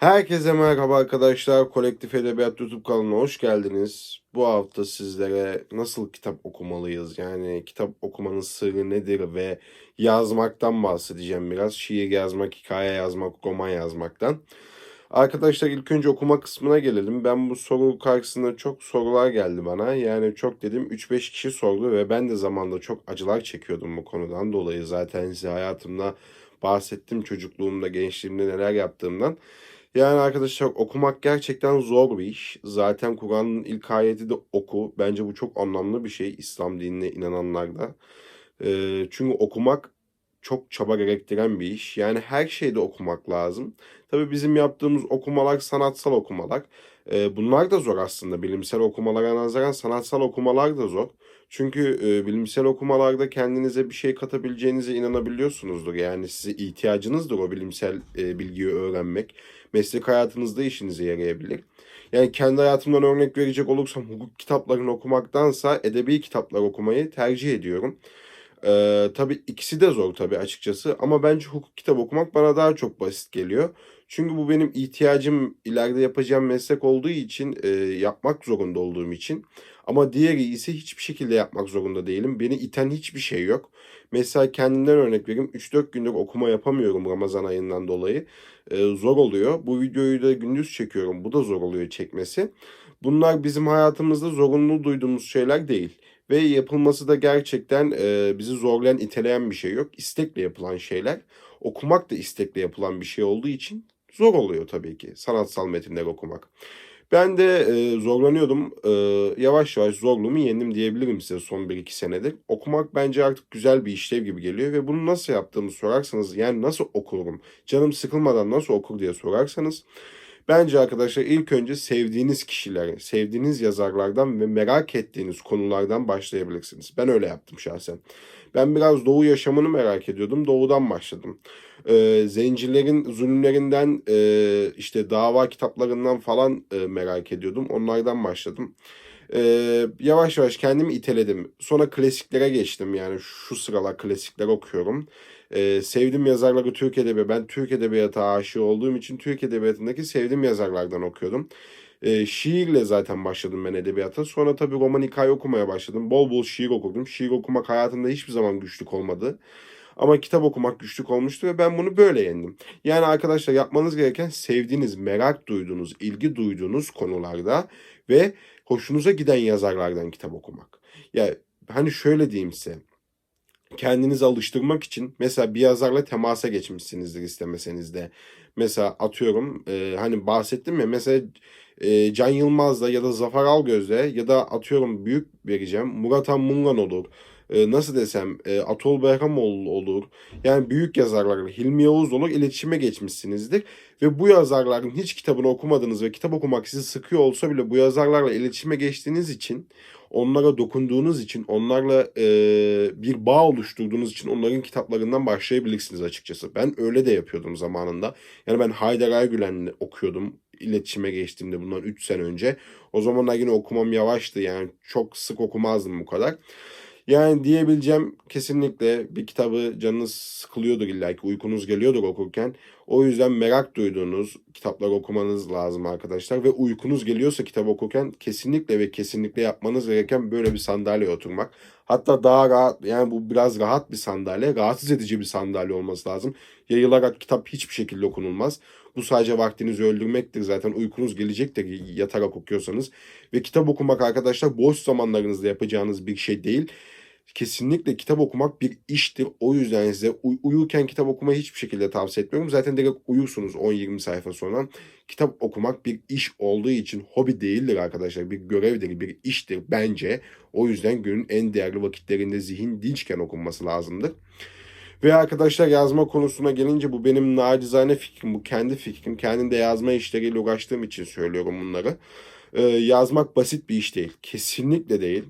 Herkese merhaba arkadaşlar. Kolektif Edebiyat YouTube kanalına hoş geldiniz. Bu hafta sizlere nasıl kitap okumalıyız, yani kitap okumanın sırrı nedir ve yazmaktan bahsedeceğim biraz. Şiir yazmak, hikaye yazmak, roman yazmaktan. Arkadaşlar ilk önce okuma kısmına gelelim. Ben bu soru karşısında çok sorular geldi bana. Yani çok dedim 3-5 kişi sordu ve ben de zamanında çok acılar çekiyordum bu konudan dolayı. Zaten size hayatımda bahsettim çocukluğumda, gençliğimde neler yaptığımdan. Yani arkadaşlar okumak gerçekten zor bir iş. Zaten Kur'an'ın ilk ayeti de oku. Bence bu çok anlamlı bir şey İslam dinine inananlarda. Ee, çünkü okumak çok çaba gerektiren bir iş. Yani her şeyde okumak lazım. Tabii bizim yaptığımız okumalar sanatsal okumalar. Ee, bunlar da zor aslında. Bilimsel okumalara nazaran sanatsal okumalar da zor. Çünkü e, bilimsel okumalarda kendinize bir şey katabileceğinize inanabiliyorsunuzdur. Yani size ihtiyacınızdır o bilimsel e, bilgiyi öğrenmek. Meslek hayatınızda işinize yarayabilir. Yani kendi hayatımdan örnek verecek olursam hukuk kitaplarını okumaktansa edebi kitaplar okumayı tercih ediyorum. Ee, tabii ikisi de zor tabii açıkçası ama bence hukuk kitap okumak bana daha çok basit geliyor. Çünkü bu benim ihtiyacım ileride yapacağım meslek olduğu için e, yapmak zorunda olduğum için. Ama diğeri ise hiçbir şekilde yapmak zorunda değilim. Beni iten hiçbir şey yok. Mesela kendimden örnek vereyim. 3-4 gündür okuma yapamıyorum Ramazan ayından dolayı. Ee, zor oluyor. Bu videoyu da gündüz çekiyorum. Bu da zor oluyor çekmesi. Bunlar bizim hayatımızda zorunlu duyduğumuz şeyler değil. Ve yapılması da gerçekten e, bizi zorlayan, iteleyen bir şey yok. İstekle yapılan şeyler. Okumak da istekle yapılan bir şey olduğu için zor oluyor tabii ki sanatsal metinler okumak. Ben de e, zorlanıyordum. E, yavaş yavaş zorluğumu yendim diyebilirim size son 1-2 senedir. Okumak bence artık güzel bir işlev gibi geliyor ve bunu nasıl yaptığımı sorarsanız yani nasıl okurum, canım sıkılmadan nasıl okur diye sorarsanız Bence arkadaşlar ilk önce sevdiğiniz kişilere, sevdiğiniz yazarlardan ve merak ettiğiniz konulardan başlayabilirsiniz. Ben öyle yaptım şahsen. Ben biraz Doğu yaşamını merak ediyordum. Doğudan başladım. Ee, zencilerin zulümlerinden, e, işte dava kitaplarından falan e, merak ediyordum. Onlardan başladım. Ee, yavaş yavaş kendimi iteledim. Sonra klasiklere geçtim. Yani şu sıralar klasikler okuyorum. Ee, sevdiğim yazarları Türk Edebiyatı. Ben Türk Edebiyatı aşığı olduğum için Türk Edebiyatı'ndaki sevdiğim yazarlardan okuyordum. Ee, şiirle zaten başladım ben edebiyata. Sonra tabii roman hikaye okumaya başladım. Bol bol şiir okudum. Şiir okumak hayatımda hiçbir zaman güçlük olmadı. Ama kitap okumak güçlük olmuştu ve ben bunu böyle yendim. Yani arkadaşlar yapmanız gereken sevdiğiniz, merak duyduğunuz, ilgi duyduğunuz konularda ve hoşunuza giden yazarlardan kitap okumak. Ya hani şöyle diyeyim size. Kendinizi alıştırmak için mesela bir yazarla temasa geçmişsinizdir istemeseniz de. Mesela atıyorum e, hani bahsettim ya mesela e, Can Yılmaz'la ya da Zafer Algöz'le ya da atıyorum büyük vereceğim Murat Han Mungan olur. E, nasıl desem e, Atol Behramoğlu olur. Yani büyük yazarlarla Hilmi Yavuz olur iletişime geçmişsinizdir. Ve bu yazarların hiç kitabını okumadınız ve kitap okumak sizi sıkıyor olsa bile bu yazarlarla iletişime geçtiğiniz için onlara dokunduğunuz için, onlarla e, bir bağ oluşturduğunuz için onların kitaplarından başlayabilirsiniz açıkçası. Ben öyle de yapıyordum zamanında. Yani ben Haydar Aygülen'le okuyordum iletişime geçtiğimde bundan 3 sene önce. O zamanlar yine okumam yavaştı yani çok sık okumazdım bu kadar. Yani diyebileceğim kesinlikle bir kitabı canınız sıkılıyordur illa ki uykunuz geliyordur okurken. O yüzden merak duyduğunuz kitaplar okumanız lazım arkadaşlar. Ve uykunuz geliyorsa kitap okurken kesinlikle ve kesinlikle yapmanız gereken böyle bir sandalyeye oturmak. Hatta daha rahat yani bu biraz rahat bir sandalye, rahatsız edici bir sandalye olması lazım. Yayılarak kitap hiçbir şekilde okunulmaz. Bu sadece vaktinizi öldürmektir zaten uykunuz gelecektir yatarak okuyorsanız. Ve kitap okumak arkadaşlar boş zamanlarınızda yapacağınız bir şey değil kesinlikle kitap okumak bir iştir. O yüzden size uy- uyurken kitap okumayı hiçbir şekilde tavsiye etmiyorum. Zaten direkt uyursunuz 10-20 sayfa sonra. Kitap okumak bir iş olduğu için hobi değildir arkadaşlar. Bir görevdir, bir iştir bence. O yüzden günün en değerli vakitlerinde zihin dinçken okunması lazımdır. Ve arkadaşlar yazma konusuna gelince bu benim nacizane fikrim, bu kendi fikrim. Kendim de yazma işleriyle uğraştığım için söylüyorum bunları. Ee, yazmak basit bir iş değil. Kesinlikle değil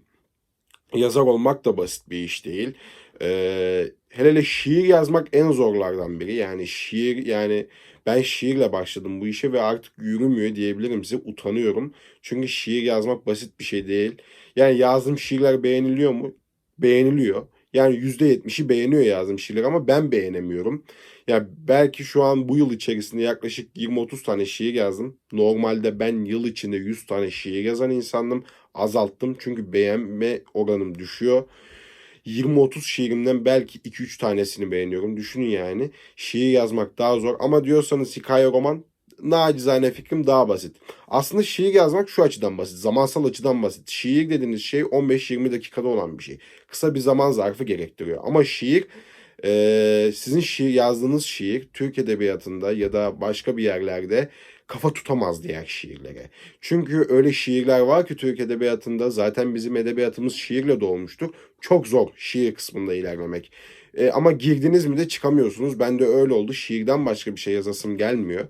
yazar olmak da basit bir iş değil. Ee, hele hele şiir yazmak en zorlardan biri. Yani şiir yani ben şiirle başladım bu işe ve artık yürümüyor diyebilirim size. Utanıyorum. Çünkü şiir yazmak basit bir şey değil. Yani yazdığım şiirler beğeniliyor mu? Beğeniliyor. Yani %70'i beğeniyor yazdığım şiirleri ama ben beğenemiyorum. Ya belki şu an bu yıl içerisinde yaklaşık 20-30 tane şiir yazdım. Normalde ben yıl içinde 100 tane şiir yazan insandım. Azalttım çünkü beğenme oranım düşüyor. 20-30 şiirimden belki 2-3 tanesini beğeniyorum. Düşünün yani. Şiir yazmak daha zor ama diyorsanız hikaye roman nacizane fikrim daha basit. Aslında şiir yazmak şu açıdan basit. Zamansal açıdan basit. Şiir dediğiniz şey 15-20 dakikada olan bir şey. Kısa bir zaman zarfı gerektiriyor. Ama şiir e, sizin şiir yazdığınız şiir Türk Edebiyatı'nda ya da başka bir yerlerde kafa tutamaz diğer şiirlere. Çünkü öyle şiirler var ki Türk Edebiyatı'nda zaten bizim edebiyatımız şiirle doğmuştur. Çok zor şiir kısmında ilerlemek. E, ama girdiniz mi de çıkamıyorsunuz. Ben de öyle oldu. Şiirden başka bir şey yazasım gelmiyor.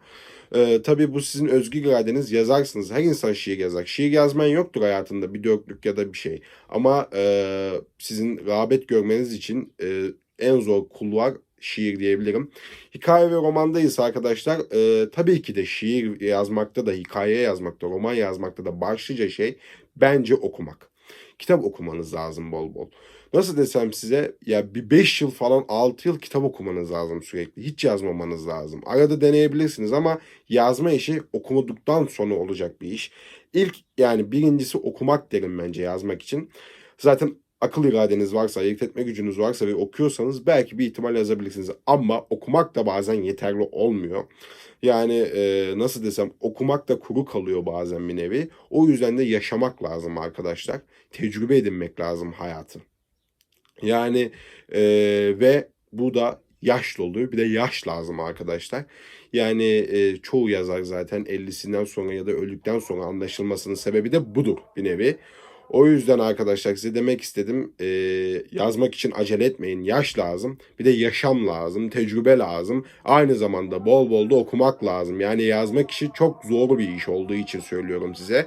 Ee, tabii bu sizin özgür iradeniz yazarsınız. Her insan şiir yazar. Şiir yazmayan yoktur hayatında bir dörtlük ya da bir şey. Ama e, sizin rağbet görmeniz için e, en zor kulvar şiir diyebilirim. Hikaye ve romandayız arkadaşlar. E, tabii ki de şiir yazmakta da, hikaye yazmakta, roman yazmakta da başlıca şey bence okumak. Kitap okumanız lazım bol bol. Nasıl desem size ya bir 5 yıl falan 6 yıl kitap okumanız lazım sürekli. Hiç yazmamanız lazım. Arada deneyebilirsiniz ama yazma işi okumadıktan sonra olacak bir iş. İlk yani birincisi okumak derim bence yazmak için. Zaten akıl iradeniz varsa, ayırt etme gücünüz varsa ve okuyorsanız belki bir ihtimal yazabilirsiniz. Ama okumak da bazen yeterli olmuyor. Yani e, nasıl desem okumak da kuru kalıyor bazen bir nevi. O yüzden de yaşamak lazım arkadaşlar. Tecrübe edinmek lazım hayatı. Yani e, ve bu da yaşlı oluyor. Bir de yaş lazım arkadaşlar. Yani e, çoğu yazar zaten 50'sinden sonra ya da öldükten sonra anlaşılmasının sebebi de budur bir nevi. O yüzden arkadaşlar size demek istedim e, yazmak için acele etmeyin. Yaş lazım. Bir de yaşam lazım. Tecrübe lazım. Aynı zamanda bol bol da okumak lazım. Yani yazmak işi çok zor bir iş olduğu için söylüyorum size.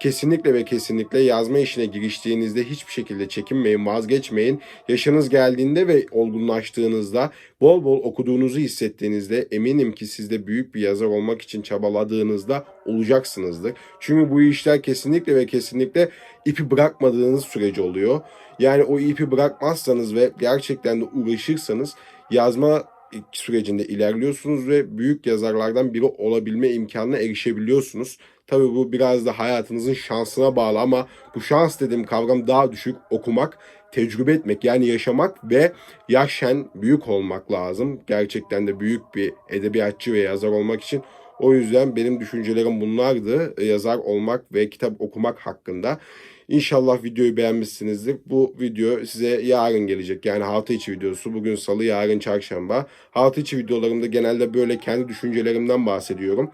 Kesinlikle ve kesinlikle yazma işine giriştiğinizde hiçbir şekilde çekinmeyin, vazgeçmeyin. Yaşınız geldiğinde ve olgunlaştığınızda, bol bol okuduğunuzu hissettiğinizde eminim ki siz de büyük bir yazar olmak için çabaladığınızda olacaksınızdır. Çünkü bu işler kesinlikle ve kesinlikle ipi bırakmadığınız sürece oluyor. Yani o ipi bırakmazsanız ve gerçekten de uğraşırsanız yazma sürecinde ilerliyorsunuz ve büyük yazarlardan biri olabilme imkanına erişebiliyorsunuz. Tabii bu biraz da hayatınızın şansına bağlı ama bu şans dediğim kavram daha düşük. Okumak, tecrübe etmek yani yaşamak ve yaşen büyük olmak lazım. Gerçekten de büyük bir edebiyatçı ve yazar olmak için. O yüzden benim düşüncelerim bunlardı. Yazar olmak ve kitap okumak hakkında. İnşallah videoyu beğenmişsinizdir. Bu video size yarın gelecek. Yani hafta içi videosu. Bugün salı, yarın çarşamba. Hafta içi videolarımda genelde böyle kendi düşüncelerimden bahsediyorum.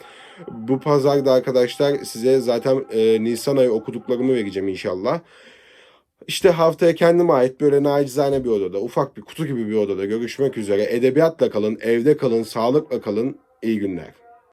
Bu pazarda arkadaşlar size zaten e, Nisan ayı okuduklarımı vereceğim inşallah. İşte haftaya kendime ait böyle nacizane bir odada, ufak bir kutu gibi bir odada görüşmek üzere. Edebiyatla kalın, evde kalın, sağlıkla kalın. İyi günler.